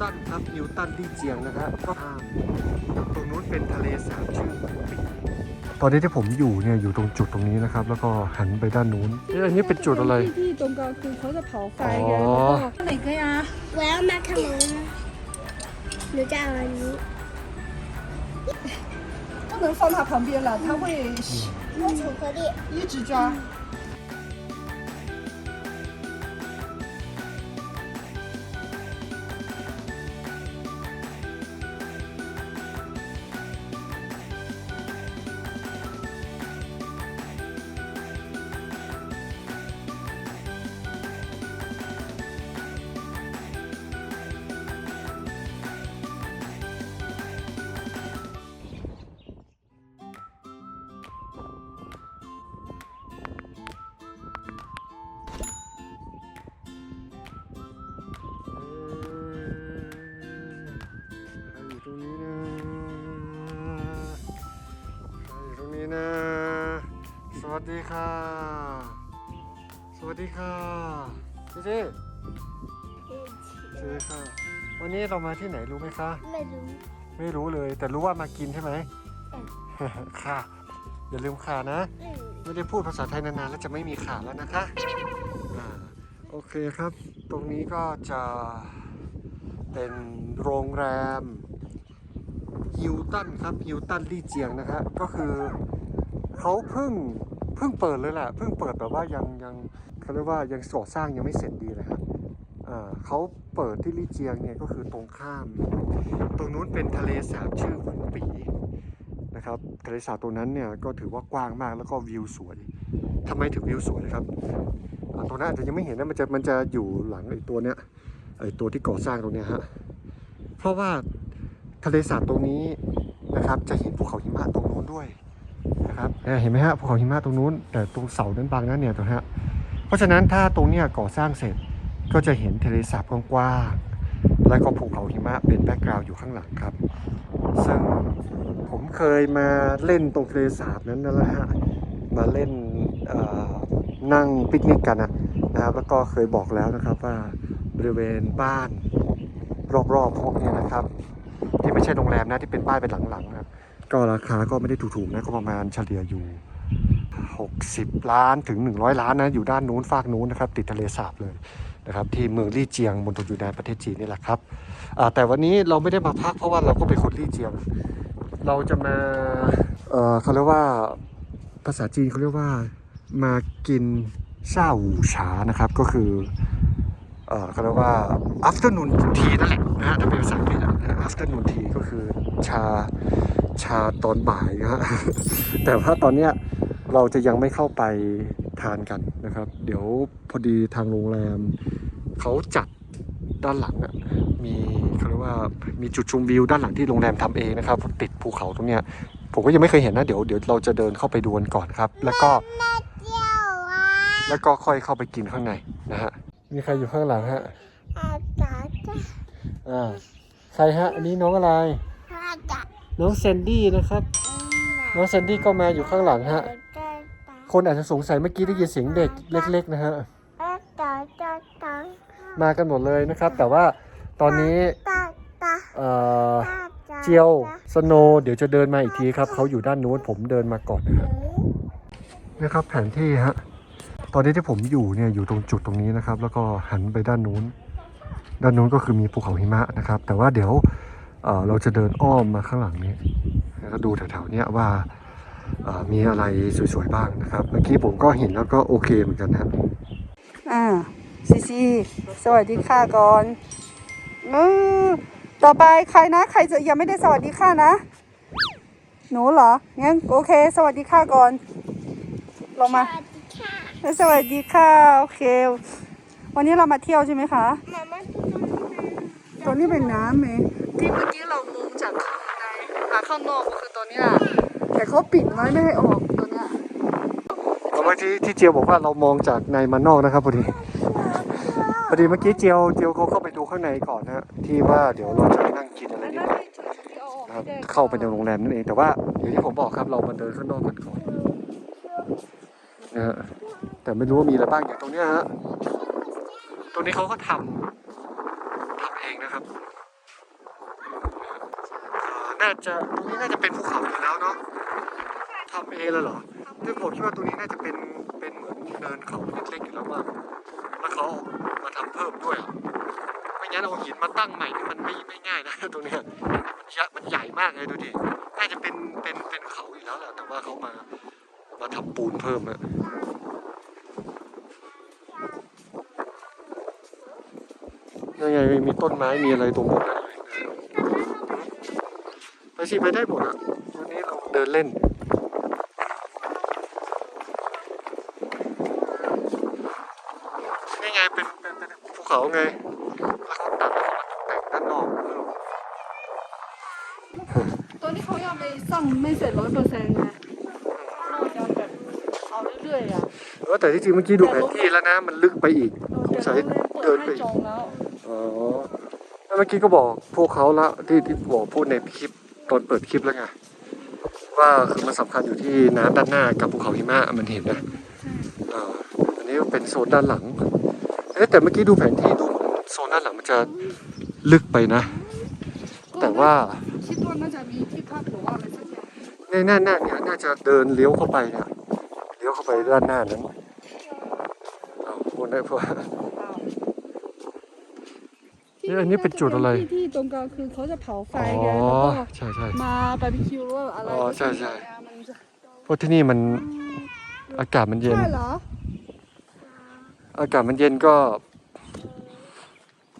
ตันครับฮิวตันที่เจียงนะฮะก็ข้ามตรงนู้นเป็นทะเลสาบชื่อหวนปีตอนนี้ที่ผมอยู่เนี่ยอยู่ตรงจุดตรงนี้นะครับ แล้วก็หันไปด้านนู้นเอ๊ะอันนี้เป็นจุดอะไร ที่ที่ตรงกลางคือเขาจะเผาไฟ อ๋ กัน อ แล้วก็ไหนก็ยะ 我要马卡龙，หนูจะเอาอันนี้ 不能放它旁边了，它会要巧克力。一直抓。อ ค่ะ สวัสดีค่ะเจ๊เจ๊สวัสดีค่ะ วันนี้เรามาที่ไหนรู้ไหมคะ ไม่รู้ ไม่รู้เลย แต่รู้ว่ามากินใช่ไหมค่ะ อย่าลืมค่ะนะอืมไม่ได้พูดภาษาไทยนานๆแล้วจะไม่มีขาแล้วนะคะอ่าโอเคครับ ตรงนี้ก็จะเป็นโรงแรมฮิวตันครับฮิวตันลี่เจียงนะฮะก็คือเขาเพิ่ง เพิ่งเปิดเลยแหละเพิ่งเปิดแบบว่ายังยังเขาเรียกว่ายังก่อสร้างยังไม่เสร็จดีเลยครับเขาเปิดที่ลี่เจียงเนี่ยก็คือตรงข้าม ตรงนู้นเป็นทะเลสาบชื่อหวนปีนะครับทะเลสาบตรงนั้นเนี่ยก็ถือว่ากว้างมากแล้วก็วิวสวยทำไมถึงวิวสวยครับตรงนั้นอาจจะยังไม่เห็นนะมันจะมันจะอยู่หลังไอ้ตัวเนี้ยไอ้ตัวที่ก่อสร้างตรงเนี้ยฮะเพราะว่าทะเลสาบตรงนี้นะครับจะเห็นภูเขาหิมะตรงนู้นด้วย นะครับเห็นไหมฮะภูเขาหิมะตรงนู้น แต่ตรงเสานั้นบางนั้นเนี่ยตรงฮะเพราะฉะนั้นถ้าตรงเนี้ยก่อสร้างเสร็จก็จะเห็นทะเลสาบกว้างๆแล้วก็ภูเขาหิมะเป็นแบ็กกราวด์อยู่ข้างหลังครับ ซึ่งผมเคยมาเล่นตรงทะเลสาบนั้นนั่นแหละฮะมาเล่นนั่งปิกนิกกันนะนะครับแล้วก็เคยบอกแล้วนะครับว่าบริเวณบ้านรอบๆพวกนี้นะครับ ที่ไม่ใช่โรงแรมนะที่เป็นบ้านเป็นหลังๆนะ ก็ราคาก็ไม่ได้ถูกๆนะก็ประมาณเฉลี่ยอยู่ 60 ล้านถึง 100 ล้านนะอยู่ด้านนู้นฝากนู้นนะครับติดทะเลสาบเลยนะครับที่เมืองลี่เจียงมณฑลยูนานประเทศจีนนี่แหละครับแต่วันนี้เราไม่ได้มาพักเพราะว่าเราก็เป็นคนลี่เจียง เราจะมาเออเขาเรียกว่าภาษาจีนเขาเรียกว่ามากินชาหูฉานะครับก็คือเออเขาเรียกว่า afternoon tea นั่นแหละนะฮะถ้าเป็นภาษาอังกฤษอะนะ afternoon tea ก็คือชา ชาตอนบ่ายนะฮะแต่ว่าตอนเนี้ยเราจะยังไม่เข้าไปทานกันนะครับ เดี๋ยวพอดีทางโรงแรมเขาจัดด้านหลังอะมีเขาเรียกว่ามีจุดชมวิวด้านหลังที่โรงแรมทำเองนะครับ ติดภูเขาตรงเนี้ยผมก็ยังไม่เคยเห็นนะเดี๋ยวเดี๋ยวเราจะเดินเข้าไปดูกันก่อนครับ แล้วก็เจียวอะแล้วก็ค่อยเข้าไปกินข้างในนะฮะมีใครอยู่ข้างหลังฮะอาจารย์อ่าใครฮะอันนี้น้องอะไรอาจารย์ น้องแซนดี้นะครับ น้องแซนดี้ก็มาอยู่ข้างหลังฮะ คนอาจจะสงสัยเมื่อกี้ได้ยินเสียงเด็กเล็ก ๆ นะฮะอาจารย์อาจารย์มากันหมดเลยนะครับ แต่ว่าตอนนี้ตาตาเอ่อเจียวสโนว์เดี๋ยวจะเดินมาอีกทีครับเขาอยู่ด้านนู้นผมเดินมาก่อนนะฮะนี่ครับแผนที่ฮะตอนนี้ที่ผมอยู่เนี่ยอยู่ตรงจุดตรงนี้นะครับ แล้วก็หันไปด้านนู้น ด้านนู้นก็คือมีภูเขาหิมะนะครับ แต่ว่าเดี๋ยว เอ่อเราจะเดินอ้อมมาข้างหลังนี้แล้วก็ดูแถวๆเนี้ยว่าเอ่อมีอะไรสวยๆบ้างนะครับ เมื่อกี้ผมก็เห็นแล้วก็โอเคเหมือนกันนะครับอ่าซีซีสวัสดีค่ะก่อนอือต่อไปใครนะ ใครจะยังไม่ได้สวัสดีค่ะนะ หนูเหรองั้นโอเค สวัสดีค่ะก่อนลงมาสวัสดีค่ะสวัสดีค่ะโอเค วันนี้เรามาเที่ยวใช่ไหมคะมาม่าตัวนี้เป็นน้ำไหม ที่เมื่อกี้เรามองจากข้างในอ่าข้างนอกก็คือตัวเนี้ยแต่เขาปิดไว้ไม่ให้ออกตัวเนี้ยเมื่อกี้ที่เจียวบอกว่าเรามองจากในมานอกนะครับพอดีพอดีเมื่อกี้เจียวเจียวเขาเข้าไปดูข้างในก่อนนะที่ว่าเดี๋ยวเราจะไปนั่งกินอะไรดีนะครับเข้าไปในโรงแรมนั่นเองแต่ว่าอย่างที่ผมบอกครับเรามาเดินข้างนอกกันก่อนนะฮะแต่ไม่รู้ว่ามีอะไรบ้างอย่างตรงเนี้ยฮะตรงนี้เขาก็ทำทำเองนะครับ น่าจะตรงนี้น่าจะเป็นภูเขาอยู่แล้วเนาะทำเองเลยเหรอซึ่งผมคิดว่าตรงนี้น่าจะเป็นเป็นเหมือนเนินเขาเล็กๆอยู่แล้วมาแล้วเขามาทำเพิ่มด้วยอะไม่งั้นเอาหินมาตั้งใหม่นี่มันไม่ไม่ง่ายนะตรงเนี้ยมันใหญ่มันใหญ่มากเลยดูดิน่าจะเป็นเป็นเป็นเขาอยู่แล้วแหละแต่ว่าเขามามาทำปูนเพิ่มอะยังไงมีต้นไม้มีอะไรตรงหมดเลยไปสิไปได้หมดอะวันนี้เราเดินเล่นนี่ไงเป็นเป็นเป็นภูเขาไงแล้วเขาตัดแล้วเขามาตกแต่งด้านนอกไม่รู้ตัวนี้เขายังไปซ่อมไม่เสร็จร้อยเปอร์เซ็นต์ไงเราจะแบบเอาเรื่อยๆอะเออแต่ที่จริงเมื่อกี้ดูแผนที่แล้วนะมันลึกไปอีกสงสัยเดิเดินนไปไปอีกจองแล้วอ๋อแล้วเมื่อกี้ก็บอกพวกเขาละที่ที่บอกพูดในคลิป ตอนเปิดคลิปแล้วไงว่าคือมันสำคัญอยู่ที่น้ำด้านหน้ากับภูเขาหิมะมันเห็นนะอ่าอันนี้เป็นโซนด้านหลังเอ๊ะแต่เมื่อกี้ดูแผนที่ดูโซนด้านหลังมันจะลึกไปนะ แต่ว่าคิดว่าน่าจะมีที่พักหรือว่าอะไรสักอย่างเนี่ยน่าน่าเนี่ยน่าจะเดินเลี้ยวเข้าไปเนี่ยเลี้ยวเข้าไปด้านหน้านั้นเอาพวกนั้นพว กเอ๊ะอันนี้เป็นจุดอะไร ที่ที่ตรงกลางคือเขาจะเผาไฟอ๋อไงแล้วก็ใช่ใช่ มาบาร์บีคิวหรือว่าอะไรอ๋อใช่ใช่ มันจะเพราะที่นี่มันอากาศมันเย็น ใช่เหรออากาศมันเย็นก็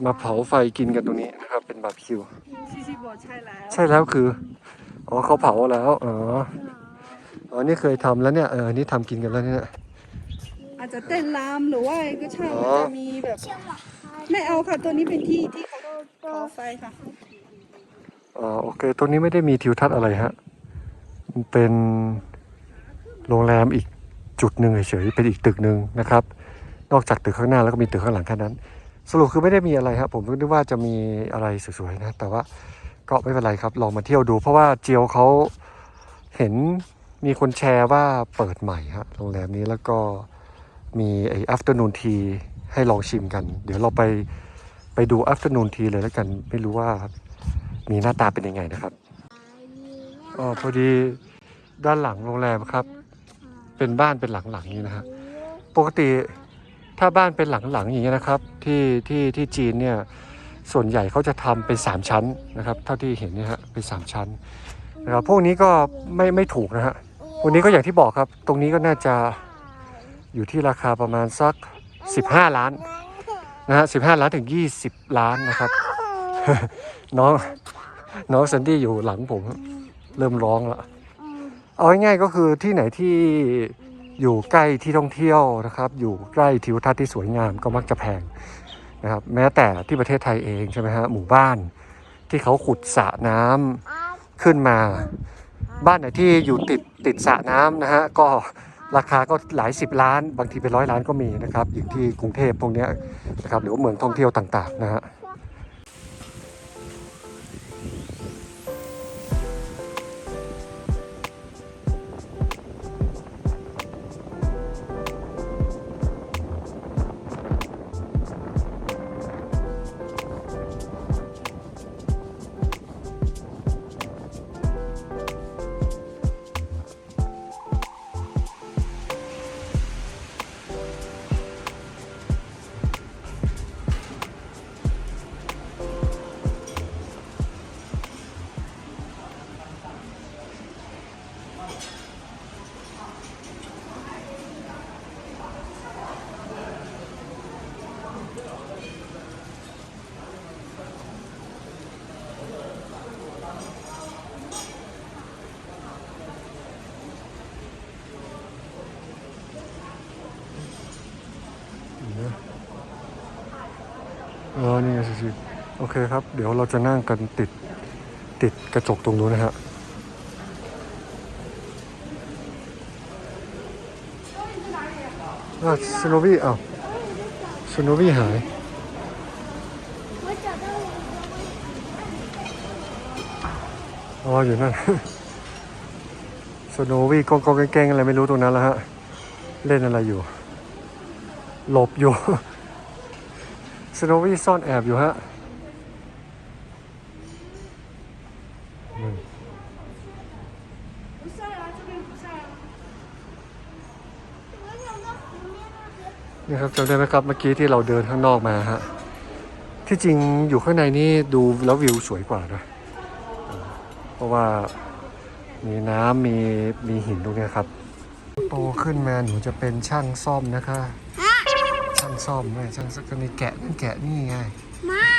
มาเผาไฟกินกันตรงนี้นะครับ เป็นบาร์บีคิว ซีซีบอกใช่แล้วใช่แล้วคือ อ๋อเขาเผาแล้วอ๋ออ๋อนี่เคยทำแล้วเนี่ยเออนี่ทำกินกันแล้วเนี่ย อาจจะเต้นรำหรือว่าอะไรก็ช่างอ๋มันอจะมีแบบ ไม่เอาค่ะ ตัวนี้เป็นที่ที่เขาเผาไฟค่ะอ๋อโอเคตรงนี้ไม่ได้มีทิวทัศน์อะไรฮะมันเป็นโรงแรมอีกจุดหนึ่งเฉยๆเป็นอีกตึกหนึ่งนะครับ นอกจากตึกข้างหน้าแล้วก็มีตึกข้างหลังแค่นั้น สรุปคือไม่ได้มีอะไรครับผมนึกว่าจะมีอะไรสวยๆนะ แต่ว่าก็ไม่เป็นไรครับ ลองมาเที่ยวดู เพราะว่าเจียวเขาเห็นมีคนแชร์ว่าเปิดใหม่ฮะโรงแรมนี้แล้วก็มีไอ้ afternoon tea ให้ลองชิมกัน เดี๋ยวเราไปไปดู afternoon tea เลยแล้วกัน ไม่รู้ว่ามีหน้าตาเป็นยังไงนะครับอ๋อพอดีด้านหลังโรงแรมครับ เป็นบ้านเป็นหลังๆอย่างนี้นะฮะปกติถ้าบ้านเป็นหลังๆอย่างเงี้ยนะครับ ที่ที่ที่จีนเนี่ยส่วนใหญ่เขาจะทำเป็นสามชั้นนะครับ เท่าที่เห็นเนี่ยฮะเป็นสามชั้นนะครับพวกนี้ก็ไม่ไม่ถูกนะฮะพวกนี้ก็อย่างที่บอกครับ ตรงนี้ก็น่าจะอยู่ที่ราคาประมาณสัก 15 ล้านนะฮะสิล้านถึง 20 ล้านนะครับ น้องน้องซันดี้อยู่หลังผม เริ่มร้องล้วเอาง่ายๆก็คือที่ไหนที่อยู่ใกล้ที่ท่องเที่ยวนะครับ อยู่ใกล้ทิวทัศน์ที่สวยงามก็มักจะแพงนะครับ แม้แต่ที่ประเทศไทยเองใช่ไหมฮะหมู่บ้านที่เขาขุดสระน้ำขึ้นมา บ้านไหนที่อยู่ติดติดสระน้ำนะฮะก็ ราคาก็หลายสิบล้าน บางทีเป็นร้อยล้านก็มีนะครับ อย่างที่กรุงเทพพวกนี้นะครับหรือว่าเมืองท่องเที่ยวต่างๆนะฮะ ออนี่ไงสิโอเคครับ เดี๋ยวเราจะนั่งกันติดติดกระจกตรงนู้นนะฮะอะสโนวี่อ้าวสโนวี่หายอ๋ออยู่นั่นสโนวี่กองกองแกงอะไรไม่รู้ตรงนั้นแล้วฮะ เล่นอะไรอยู่ หลบอยู่ สโนวี่ซ่อนแอบอยู่ฮะนี่ครับจำได้ไหมครับเมื่อกี้ที่เราเดินข้างนอกมาฮะ ที่จริงอยู่ข้างในนี่ดูแล้ววิวสวยกว่าด้วยเพราะว่ามีน้ำมีมีหินตรงนี้ครับ โตขึ้นมาหนูจะเป็นช่างซ่อมนะคะ ซ่อมไงช่างซ่อมก็มีแกะนั่นแกะนี่ไง ไม่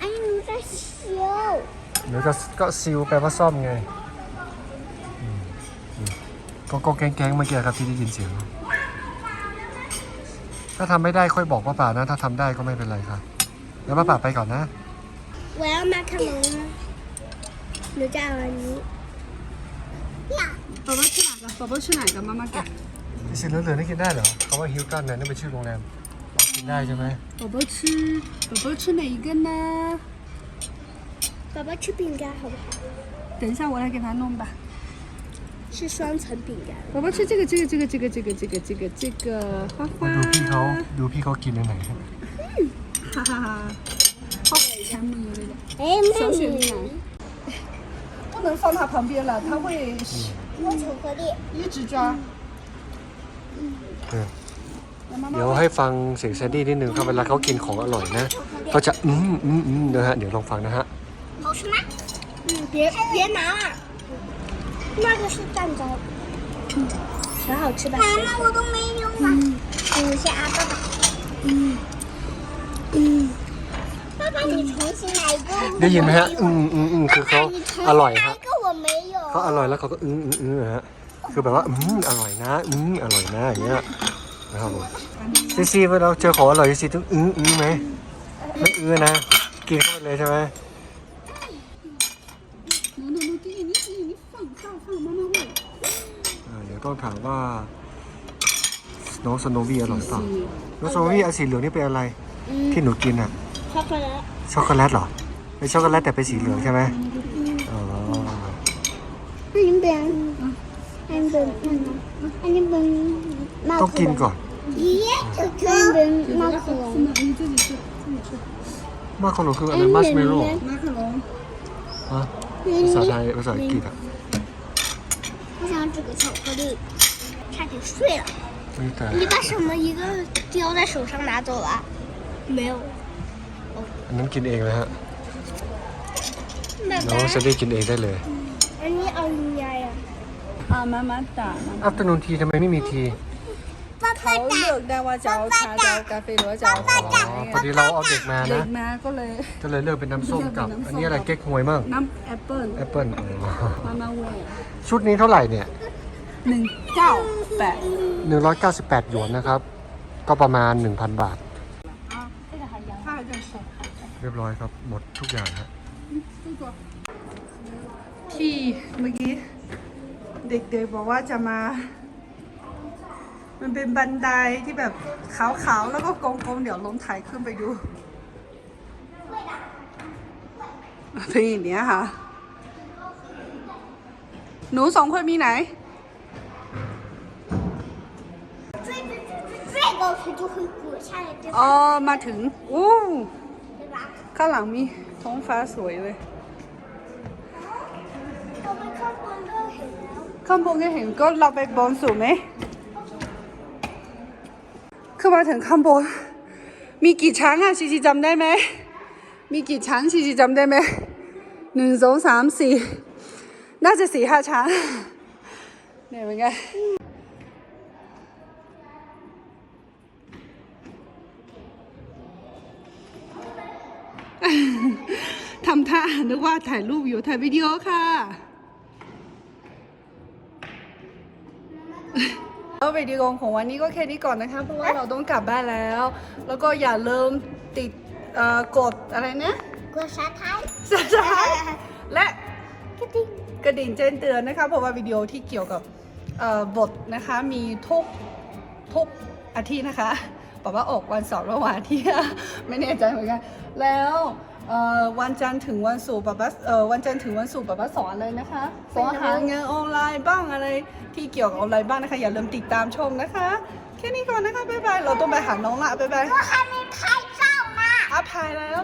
อันนี้หนูจะเชียว หรือก็ก็ซิลแปลว่าซ่อมไงอืมอืมก็ก็แก๊งๆเมื่อกี้ครับที่ได้ยินเสียง ถ้าทำไม่ได้ค่อยบอกป้าป่านะ ถ้าทำได้ก็ไม่เป็นไรครับ แล้วป้าป่าไปก่อนนะ 我要马卡龙呢หนูจะเอาอันนี้ 宝宝吃哪个？宝宝吃哪个？妈妈给。 ที่สิ่งเหลือๆนี่กินได้เหรอเขาว่าฮิลตันเนี่ยนี่เป็นชื่อโรงแรมกินได้ใช่ไหม 宝宝吃，宝宝吃哪一个呢？宝宝吃饼干好不好？等一下我来给他弄吧。是双层饼干。宝宝吃这个，这个，这个，这个，这个，这个，这个，这个花花。 มาดูพี่เขาดูพี่เขากินอันไหนครับ 哈哈哈。好甜蜜那个，哎，小雪蜜奶。不能放它旁边了，它会我巧克力。一直抓。 เออ 来妈 เดี๋ยว 妈。 ให้ฟังเสียงแซดดี้นิดนึงครับเวลาเขากินของอร่อยนะเขาจะอืมอืมอืมนะฮะเดี๋ยวลองฟังนะฮะ 好吃吗？嗯，别别拿了，那个是蛋糕。嗯，很好吃吧？妈妈，我都没用啊。嗯，我先阿爸爸。嗯嗯，爸爸，你重新来一个。 ได้ยินไหมฮะอืมอืมอืมคือเขาอร่อยฮะ 一个我没有。 เขาอร่อยแล้วเขาก็อืมอืมอืมนะฮะ คือแบบว่าอืมอร่อยนะอืมอร่อยนะอย่างเงี้ยนะครับผมซีซีเวลาเราเจอของอร่อยซีซีต้องอื้ออื้อไหมไม่อื้อนะกินเข้าไปเลยใช่ไหมเดี๋ยวต้องถามว่าน้องสโนวีอร่อยเปล่าน้องสโนวีอัสีเหลืองนี่เป็นอะไร ที่หนูกินอะช็อกโกแลตช็อกโกแลตเหรอเป็นช็อกโกแลตแต่เป็นสีเหลืองใช่ไหมอ๋อเป็น 那你本，那你本，那你本，马 ต้องกินก่อน 咦，那你本马卡龙。你自己吃，自己吃。 มาขนมคืออะไรมัชเมโล่ 马卡龙。 ฮะภาษาไทยภาษาอังกฤษอ่ะ 我想要这个巧克力，差点碎了。 นี่แต่ 你把什么一个叼在手上拿走了？没有。 อันนั้นกินเองนะฮะ 爸 น้องจะได้กินเองได้เลย อันนี้เอายังไง อามามาตะอัฟเตอร์นูนทีทำไมไม่มีทีเขาเลือกได้ว่าจะเอาชาจะเอากาแฟหรือว่าจะเอาอะไรอ๋อพอดีเราเอาเด็กมาเด็นะกมาก็เลยก็เลยเลือกเป็นน้ำส้มกับ อันนี้อะไรเก๊กฮวยมั่งน้ำแอปเปิ้ลแอปเปิลมามาเวชุดนี้เท่าไหร่เนี่ยหนึ่งเก้าแปดหนึ่งร้อยเก้าสิบแปดหยวนนะครับ ก็ประมาณหนึ่งพันบาทเรียบร้อยครับ หมดทุกอย่างฮะที่เมื่อกี้ เด็กๆบอกว่าจะมา มันเป็นบันไดที่แบบขาวๆ แล้วก็กลมๆ เดี๋ยวลงถ่ายขึ้นไปดูเป็นอย่างนี้ค่ะ หนูสองคนมีไหนอ๋อ มาถึงอู้ข้างหลังมีท้องฟ้าสวยเลย ข้างบนก็เห็นก็เราไปบนสุดไหมคือมาถึงข้างบน มีกี่ชั้นอะชีชีจำได้ไหม มีกี่ชั้นชีชีจำได้ไหมหนึ่งสองสามสี่น่าจะสี่ห้าชั้นเนี่ยเป็นไงทำท่านึกว่าถ่ายรูปอยู่ถ่ายวิดีโอค่ะ แล้ วิดีโอของวันนี้ก็แค่นี้ก่อนนะคะ เพราะว่าเราต้องกลับบ้านแล้ว แล้วก็อย่าลืมติดกดอะไรนะกดสไครต์ซับสไครต์และกระดิ่งกระดิ่งแจ้งเตือนนะคะ เพราะว่าวิดีโอที่เกี่ยวกับบทนะคะมีทุกทุกอาทิตย์นะคะ ป๊าป๊าอกวันเสาร์และวันที่ ไม่แน่ใจเหมือนกัน แล้ววันจันทร์ถึงวันศุกร์ป๊าป๊าวันจันทร์ถึงวันศุกร์ป๊าป๊าสอนเลยนะคะสอนหาเงินออนไลน์บ้างอะไรที่เกี่ยวกับออนไลน์บ้างนะคะ อย่าลืมติดตามชมนะคะ แค่นี้ก่อนนะคะบ๊ายบายเราต้องไปหาน้องละบ๊ายบายอันนี้ไพ่เจ้านะอภัยแล้ว